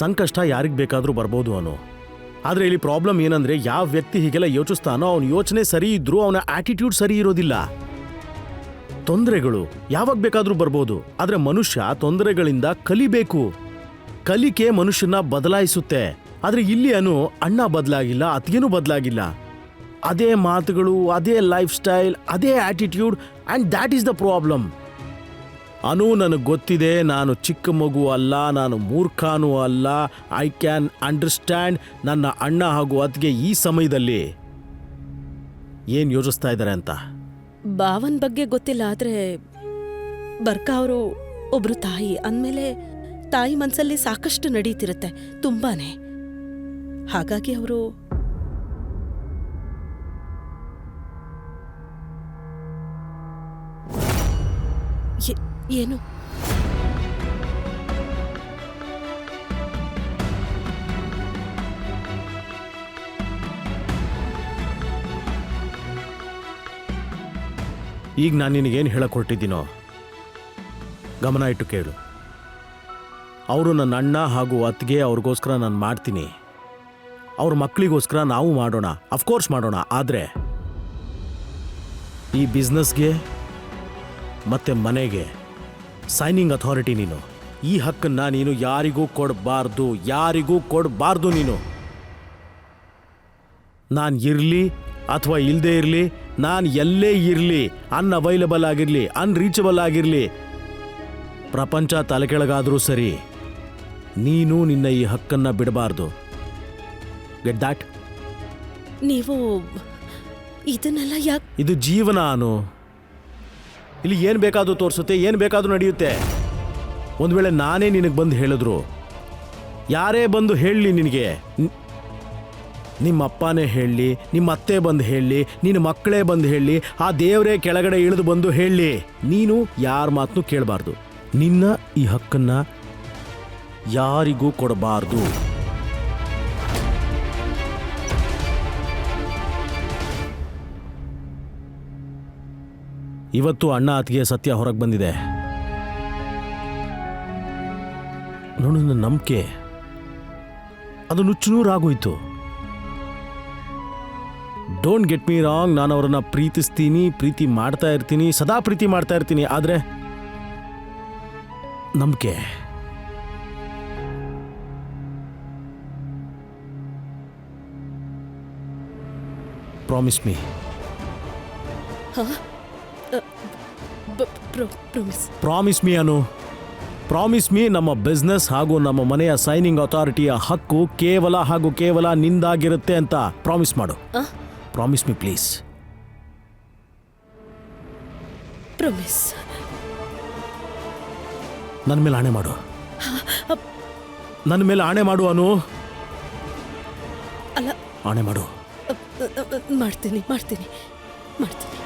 ಸಂಕಷ್ಟ ಯಾರಿಗೆ ಬೇಕಾದರೂ ಬರ್ಬೋದು ಅವನು ಆದರೆ ಇಲ್ಲಿ ಪ್ರಾಬ್ಲಮ್ ಏನಂದ್ರೆ ಯಾವ ವ್ಯಕ್ತಿ ಹೀಗೆಲ್ಲ ಯೋಚಿಸ್ತಾನೋ ಅವನ ಯೋಚನೆ ಸರಿ ಇದ್ರೂ ಅವನ ಆಟಿಟ್ಯೂಡ್ ಸರಿ ಇರೋದಿಲ್ಲ. ತೊಂದರೆಗಳು ಯಾವಾಗ ಬೇಕಾದರೂ ಬರ್ಬೋದು, ಆದರೆ ಮನುಷ್ಯ ತೊಂದರೆಗಳಿಂದ ಕಲಿಬೇಕು. ಕಲಿಕೆ ಮನುಷ್ಯನ ಬದಲಾಯಿಸುತ್ತೆ. ಆದರೆ ಇಲ್ಲಿ ಅನು ಅಣ್ಣ ಬದಲಾಗಿಲ್ಲ ಅತಿಗೇನೂ ಬದಲಾಗಿಲ್ಲ. ಅದೇ ಮಾತುಗಳು, ಅದೇ ಲೈಫ್ ಸ್ಟೈಲ್ ಅದೇ attitude and that is the problem Anu ನನಗೆ ಗೊತ್ತಿದೆ, ನಾನು ಚಿಕ್ಕ ಮಗು ಅಲ್ಲ, ನಾನು ಮೂರ್ಖನೂ ಅಲ್ಲ. ಐ ಕ್ಯಾನ್ ಅಂಡರ್ಸ್ಟ್ಯಾಂಡ್ ನನ್ನ ಅಣ್ಣ ಹಾಗೂ ಅತ್ತಿಗೆ ಈ ಸಮಯದಲ್ಲಿ ಏನು ಯೋಚಿಸ್ತಾ ಇದ್ದಾರೆ ಅಂತ? ಭಾವನ್ ಬಗ್ಗೆ ಗೊತ್ತಿಲ್ಲ, ಆದ್ರೆ ಬರ್ಕ ಅವರು ಒಬ್ರು ತಾಯಿ. ಅಂದಮೇಲೆ ತಾಯಿ ಮನಸ್ಸಲ್ಲಿ ಸಾಕಷ್ಟು ನಡೀತಿರುತ್ತೆ, ತುಂಬಾನೇ. ಹಾಗಾಗಿ ಅವರು ಏನು? ಈಗ ನಾನು ನಿನಗೇನು ಹೇಳಕ್ ಹೊರಟಿದ್ದೀನೋ ಗಮನ ಇಟ್ಟು ಕೇಳು. ಅವರು ನನ್ನ ಅಣ್ಣ ಹಾಗೂ ಅತ್ತಿಗೆ ಅವ್ರಿಗೋಸ್ಕರ ನಾನು ಮಾಡ್ತೀನಿ. ಅವ್ರ ಮಕ್ಕಳಿಗೋಸ್ಕರ ನಾವು ಮಾಡೋಣ. ಅಫ್ಕೋರ್ಸ್ ಮಾಡೋಣ. ಆದರೆ ಈ ಬಿಸ್ನೆಸ್ಗೆ ಮತ್ತೆ ಮನೆಗೆ ಸೈನಿಂಗ್ ಅಥಾರಿಟಿ ನೀನು. ಈ ಹಕ್ಕನ್ನ ನೀನು ಯಾರಿಗೂ ಕೊಡಬಾರ್ದು ಯಾರಿಗೂ ಕೊಡಬಾರ್ದು ನೀನು. ನಾನು ಇರಲಿ ಅಥವಾ ಇಲ್ಲದೆ ಇರಲಿ ನಾನು ಎಲ್ಲೇ ಇರಲಿ ಅನ್ಅವೈಲಬಲ್ ಆಗಿರಲಿ ಅನ್ರೀಚಬಲ್ ಆಗಿರಲಿ ಪ್ರಪಂಚ ತಲೆಕೆಳಗಾದರೂ ಸರಿ ನೀನು ನಿನ್ನ ಈ ಹಕ್ಕನ್ನ ಬಿಡಬಾರ್ದು. ಗೆಟ್ ದಾಟ್ ನೀವು ಇದನ್ನೆಲ್ಲ ಯಾಕೆ ಇದು ಜೀವನ ಅನು. ಇಲ್ಲಿ ಏನು ಬೇಕಾದರೂ ತೋರಿಸುತ್ತೆ, ಏನು ಬೇಕಾದರೂ ನಡೆಯುತ್ತೆ. ಒಂದು ವೇಳೆ ನಾನೇ ನಿನಗೆ ಬಂದು ಹೇಳಿದ್ರು, ಯಾರೇ ಬಂದು ಹೇಳಲಿ ನಿನಗೆ ನಿಮ್ಮ ಅಪ್ಪನೇ ಹೇಳಲಿ ನಿಮ್ಮ ಅತ್ತೆ ಬಂದು ಹೇಳಲಿ ನಿನ್ನ ಮಕ್ಕಳೇ ಬಂದು ಹೇಳಲಿ ಆ ದೇವರೇ ಕೆಳಗಡೆ ಇಳಿದು ಬಂದು ಹೇಳಲಿ ನೀನು ಯಾರ ಮಾತನ್ನು ಕೇಳಬಾರ್ದು. ನಿನ್ನ ಈ ಹಕ್ಕನ್ನು ಯಾರಿಗೂ ಕೊಡಬಾರ್ದು. ಇವತ್ತು ಅಣ್ಣ ಅತ್ತಿಗೆ ಸತ್ಯ ಹೊರಗೆ ಬಂದಿದೆ. ನೋಡು ನಂಬಿಕೆ. ಅದು ನುಚ್ಚುನೂರಾಗೋಯ್ತು ಡೋಂಟ್ ಗೆಟ್ ಮೀ ರಾಂಗ್ ನಾನು ಅವರನ್ನ ಪ್ರೀತಿಸ್ತೀನಿ, ಪ್ರೀತಿ ಮಾಡ್ತಾ ಇರ್ತೀನಿ, ಸದಾ ಪ್ರೀತಿ ಮಾಡ್ತಾ ಇರ್ತೀನಿ, ಆದರೆ ನಂಬಿಕೆ. Promise me promise. Promise me Anu. Promise me ನಮ್ಮ ಬಿಸ್ನೆಸ್ ಹಾಗೂ ನಮ್ಮ ಮನೆಯ ಸೈನಿಂಗ್ ಅಥಾರಿಟಿಯ ಹಕ್ಕು ಕೇವಲ ಹಾಗೂ ಕೇವಲ ನಿಂದಾಗಿರುತ್ತೆ ಅಂತ ಪ್ರಾಮಿಸ್ ಮಾಡು. Promise me please. ಪ್ರಾಮಿಸ್. ನನ್ನ ಮೇಲೆ ಆಣೆ ಮಾಡು. ನನ್ನ ಮೇಲೆ ಆಣೆ ಮಾಡು ಅನು. ಅಲ್ಲ. ಆಣೆ ಮಾಡು. ಮಾಡ್ತೀನಿ ಮಾಡ್ತೀನಿ ಮಾಡ್ತೀನಿ.